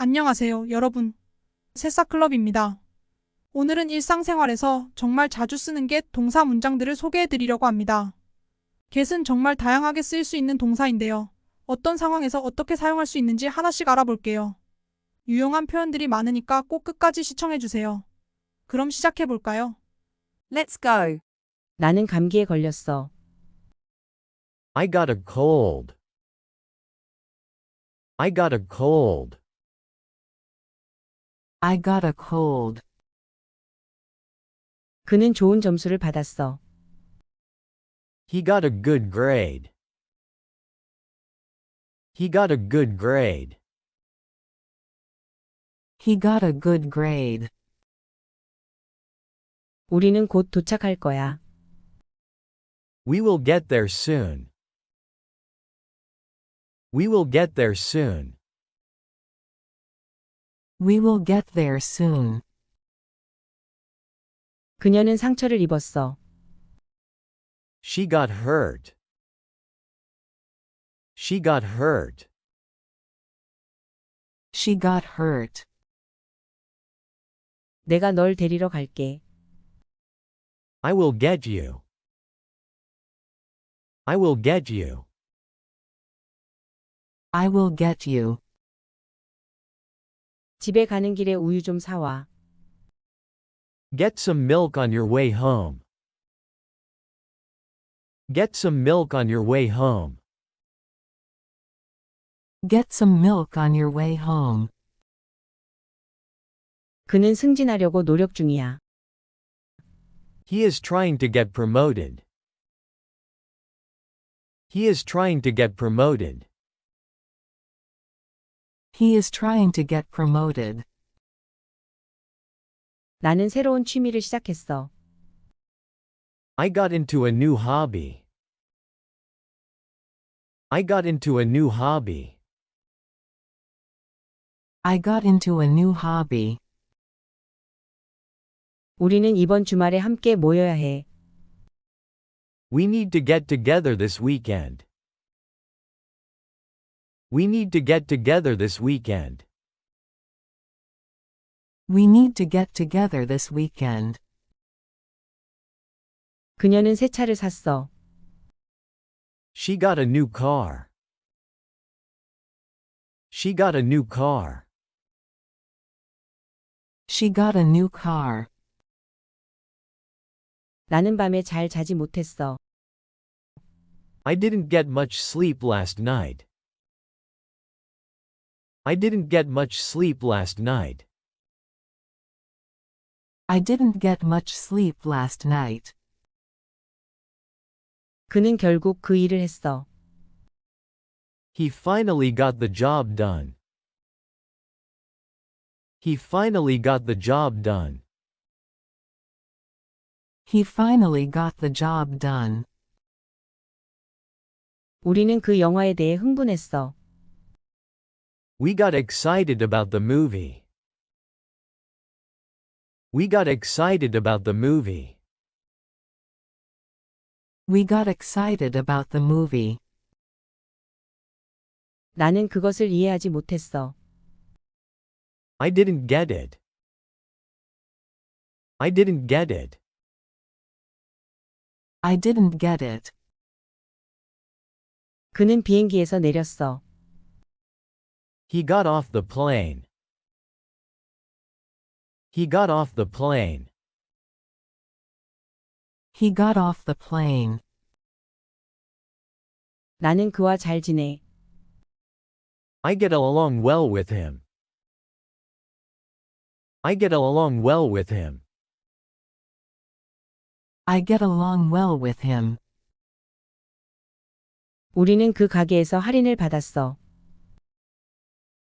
안녕하세요, 여러분. 새싹클럽입니다. 오늘은 일상생활에서 정말 자주 쓰는 겟 동사 문장들을 소개해 드리려고 합니다. get은 정말 다양하게 쓰일 수 있는 동사인데요. 어떤 상황에서 어떻게 사용할 수 있는지 하나씩 알아볼게요. 유용한 표현들이 많으니까 꼭 끝까지 시청해 주세요. 그럼 시작해 볼까요? Let's go. 나는 감기에 걸렸어. I got a cold. I got a cold. I got a cold. 그는 좋은 점수를 받았어. He got a good grade. He got a good grade. He got a good grade. 우리는 곧 도착할 거야. We will get there soon. We will get there soon. We will get there soon. 그녀는 상처를 입었어. She got hurt. She got hurt. She got hurt. 내가 널 데리러 갈게. I will get you. I will get you. I will get you. 집에 가는 길에 우유 좀 사와. Get some milk on your way home. Get some milk on your way home. Get some milk on your way home. 그는 승진하려고 노력 중이야. He is trying to get promoted. He is trying to get promoted. He is trying to get promoted. 나는 새로운 취미를 시작했어. I got into a new hobby. I got into a new hobby. I got into a new hobby. 우리는 이번 주말에 함께 모여야 해. We need to get together this weekend. We need to get together this weekend. We need to get together this weekend. 그녀는 새 차를 샀어. She got a new car. She got a new car. She got a new car. 나는 밤에 잘 자지 못했어. I didn't get much sleep last night. I didn't get much sleep last night. I didn't get much sleep last night. 그는 결국 그 일을 했어. He finally got the job done. He finally got the job done. He finally got the job done. 우리는 그 영화에 대해 흥분했어. We got excited about the movie. We got excited about the movie. We got excited about the movie. 나는 그것을 이해하지 못했어. I didn't get it. I didn't get it. I didn't get it. 그는 비행기에서 내렸어. He got off the plane. He got off the plane. He got off the plane. 나는 그와 잘 지내. I get along well with him. I get along well with him. I get along well with him. 우리는 그 가게에서 할인을 받았어.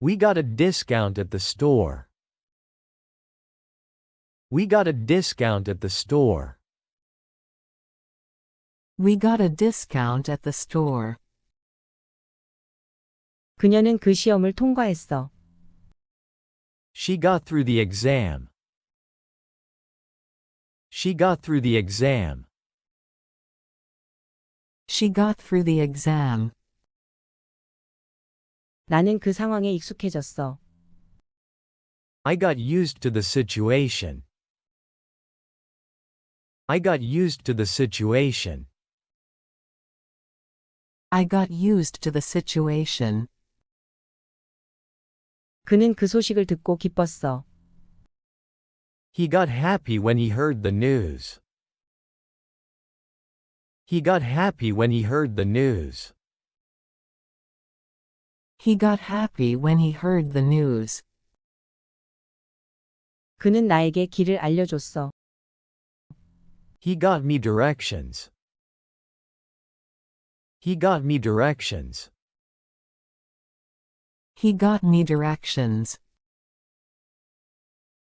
We got a discount at the store. We got a discount at the store. We got a discount at the store. 그녀는 그 시험을 통과했어. She got through the exam. She got through the exam. She got through the exam. 나는 그 상황에 익숙해졌어. I got used to the situation. I got used to the situation. I got used to the situation. 그는 그 소식을 듣고 기뻤어. He got happy when he heard the news. He got happy when he heard the news. He got happy when he heard the news. 그는 나에게 길을 알려줬어. He got me directions. He got me directions. He got me directions.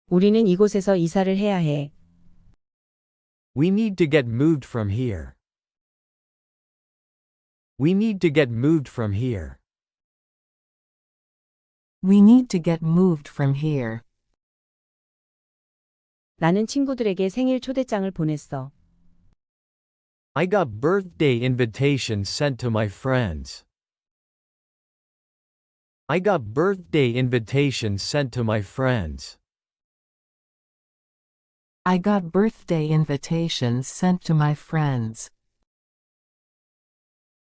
우리는 이곳에서 이사를 해야 해. We need to get moved from here. We need to get moved from here. We need to get moved from here. 나는 친구들에게 생일 초대장을 보냈어. I got birthday invitations sent to my friends. I got birthday invitations sent to my friends. I got birthday invitations sent to my friends.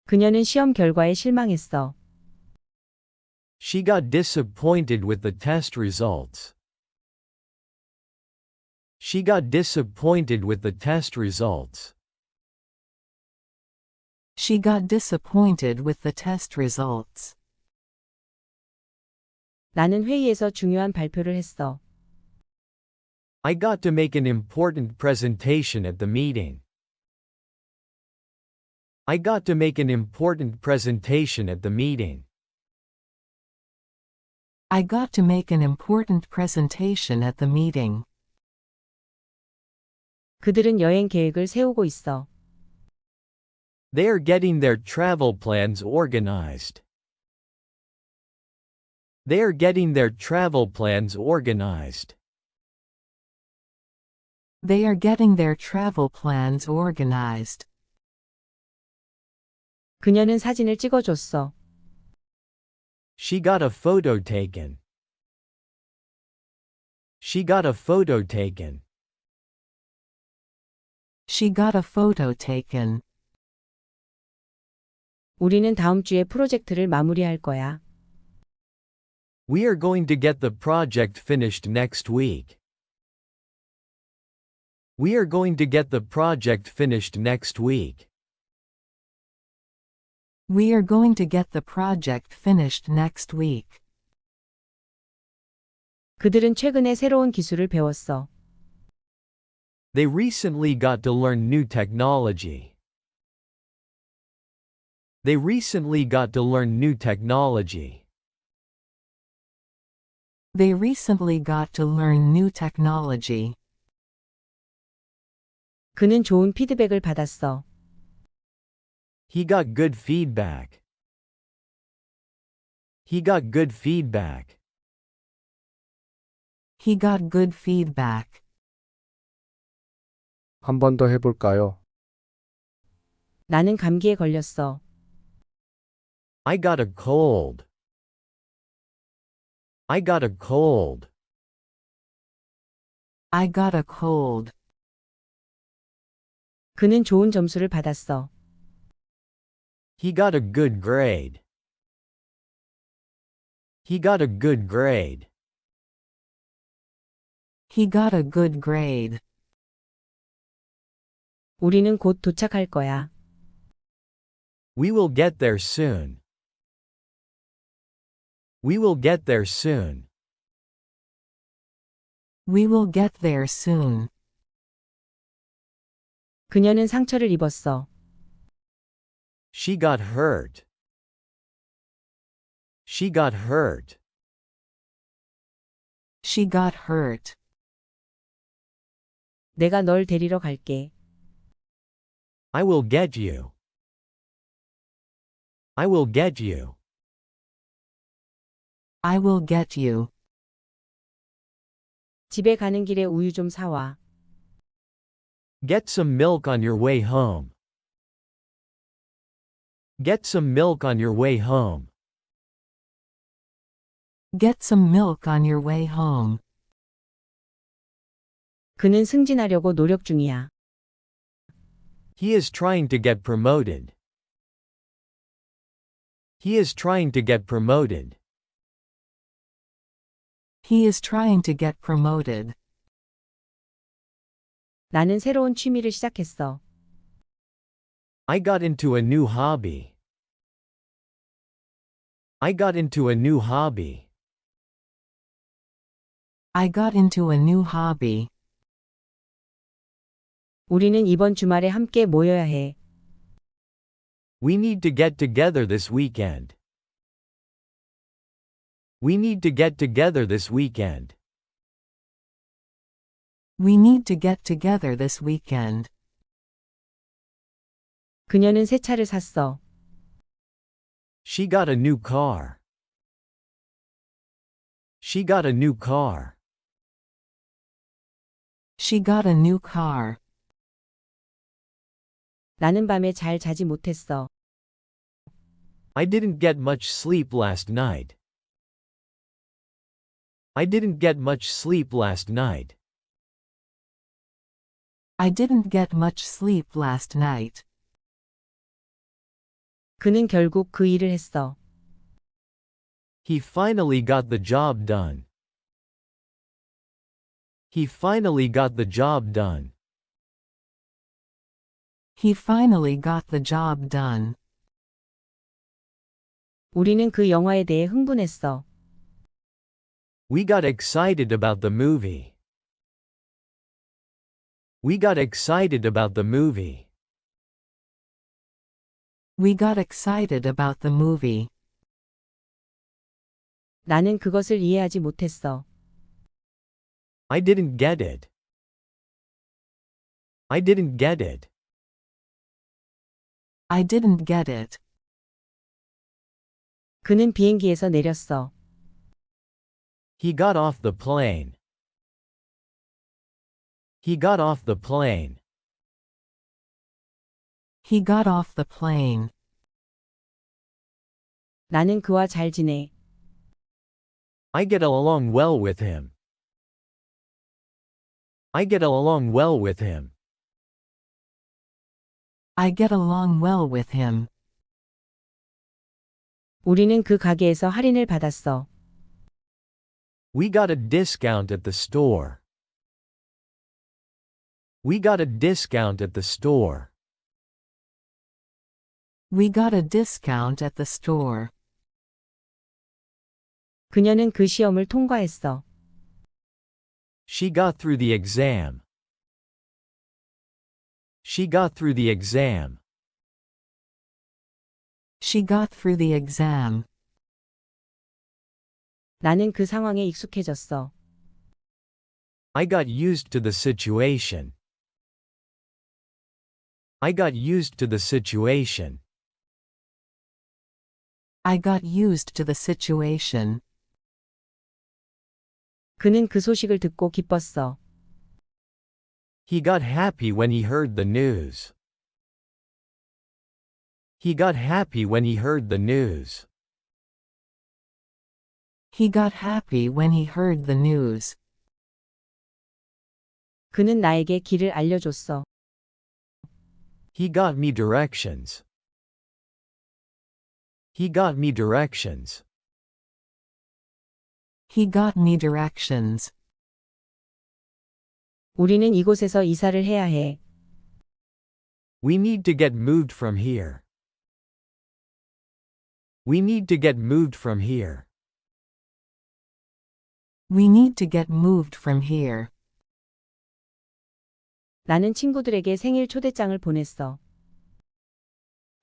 그녀는 시험 결과에 실망했어. She got disappointed with the test results. She got disappointed with the test results. She got disappointed with the test results. 나는 회의에서 중요한 발표를 했어. I got to make an important presentation at the meeting. I got to make an important presentation at the meeting. I got to make an important presentation at the meeting. 그들은 여행 계획을 세우고 있어. They are getting their travel plans organized. They are getting their travel plans organized. They are getting their travel plans organized. 그녀는 사진을 찍어줬어. She got a photo taken. She got a photo taken. She got a photo taken. 우리는 다음 주에 프로젝트를 마무리할 거야. We are going to get the project finished next week. We are going to get the project finished next week. We are going to get the project finished next week. 그들은 최근에 새로운 기술을 배웠어. They recently got to learn new technology. They recently got to learn new technology. They recently got to learn new technology. 그는 좋은 피드백을 받았어. He got good feedback. He got good feedback. He got good feedback. 한 번 더 해볼까요? 나는 감기에 걸렸어. I got a cold. I got a cold. I got a cold. 그는 좋은 점수를 받았어. He got a good grade. He got a good grade. He got a good grade. 우리는 곧 도착할 거야. We will get there soon. We will get there soon. We will get there soon. 그녀는 상처를 입었어. She got hurt. She got hurt. She got hurt. 내가 널 데리러 갈게. I will get you. I will get you. I will get you. 집에 가는 길에 우유 좀 사와. Get some milk on your way home. Get some milk on your way home. Get some milk on your way home. 그는 승진하려고 노력 중이야. He is trying to get promoted. He is trying to get promoted. He is trying to get promoted. 나는 새로운 취미를 시작했어. I got into a new hobby. I got into a new hobby. I got into a new hobby. 우리는 이번 주말에 함께 모여야 해. We need to get together this weekend. We need to get together this weekend. We need to get together this weekend. 그녀는 새 차를 샀어. She got a new car. She got a new car. She got a new car. 나는 밤에 잘 자지 못했어. I didn't get much sleep last night. I didn't get much sleep last night. I didn't get much sleep last night. 그는 결국 그 일을 했어. He finally got the job done. He finally got the job done. He finally got the job done. 우리는 그 영화에 대해 흥분했어. We got excited about the movie. We got excited about the movie. We got excited about the movie. 나는 그것을 이해하지 못했어. I didn't get it. I didn't get it. I didn't get it. 그는 비행기에서 내렸어. He got off the plane. He got off the plane. He got off the plane. 나는 그와 잘 지내. I get along well with him. I get along well with him. I get along well with him. 우리는 그 가게에서 할인을 받았어. We got a discount at the store. We got a discount at the store. We got a discount at the store. 그녀는 그 시험을 통과했어. She got through the exam. She got through the exam. She got through the exam. 나는 그 상황에 익숙해졌어. I got used to the situation. I got used to the situation. I got used to the situation. 그는 그 소식을 듣고 기뻤어. He got happy when he heard the news. He got happy when he heard the news. He got happy when he heard the news. 그는 나에게 길을 알려줬어. He got me directions. He got me directions. He got me directions. 우리는 이곳에서 이사를 해야 해. We need to get moved from here. We need to get moved from here. We need to get moved from here. 나는 친구들에게 생일 초대장을 보냈어.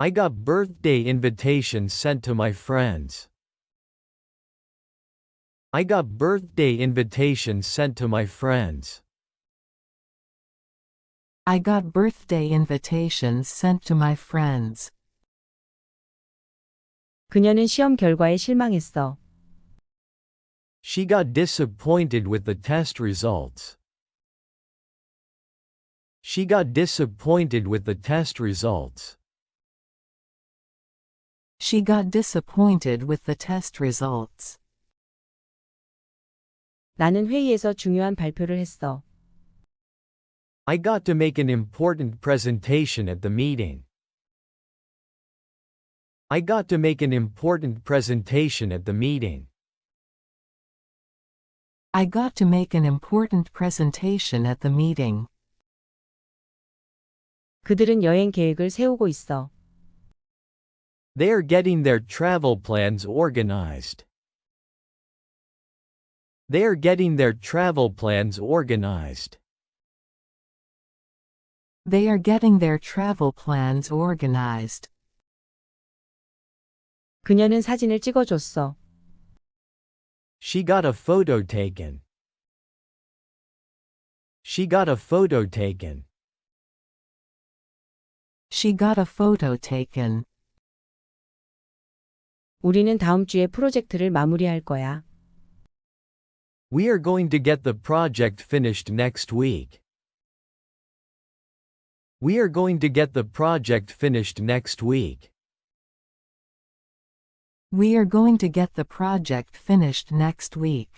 I got birthday invitations sent to my friends. I got birthday invitations sent to my friends. I got birthday invitations sent to my friends. 그녀는 시험 결과에 실망했어. She got disappointed with the test results. She got disappointed with the test results. She got disappointed with the test results. 나는 회의에서 중요한 발표를 했어. I got to make an important presentation at the meeting. I got to make an important presentation at the meeting. I got to make an important presentation at the meeting. 그들은 여행 계획을 세우고 있어. They are getting their travel plans organized. They are getting their travel plans organized. They are getting their travel plans organized. 그녀는 사진을 찍어줬어. She got a photo taken. She got a photo taken. She got a photo taken. 우리는 다음 주에 프로젝트를 마무리할 거야. We are going to get the project finished next week. We are going to get the project finished next week. We are going to get the project finished next week.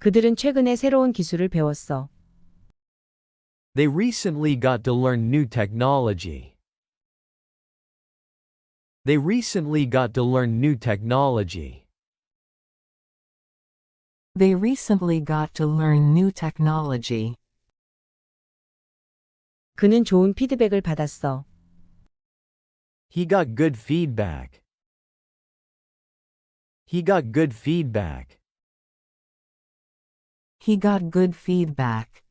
그들은 최근에 새로운 기술을 배웠어. They recently got to learn new technology. They recently got to learn new technology. They recently got to learn new technology. 그는 좋은 피드백을 받았어. He got good feedback. He got good feedback. He got good feedback.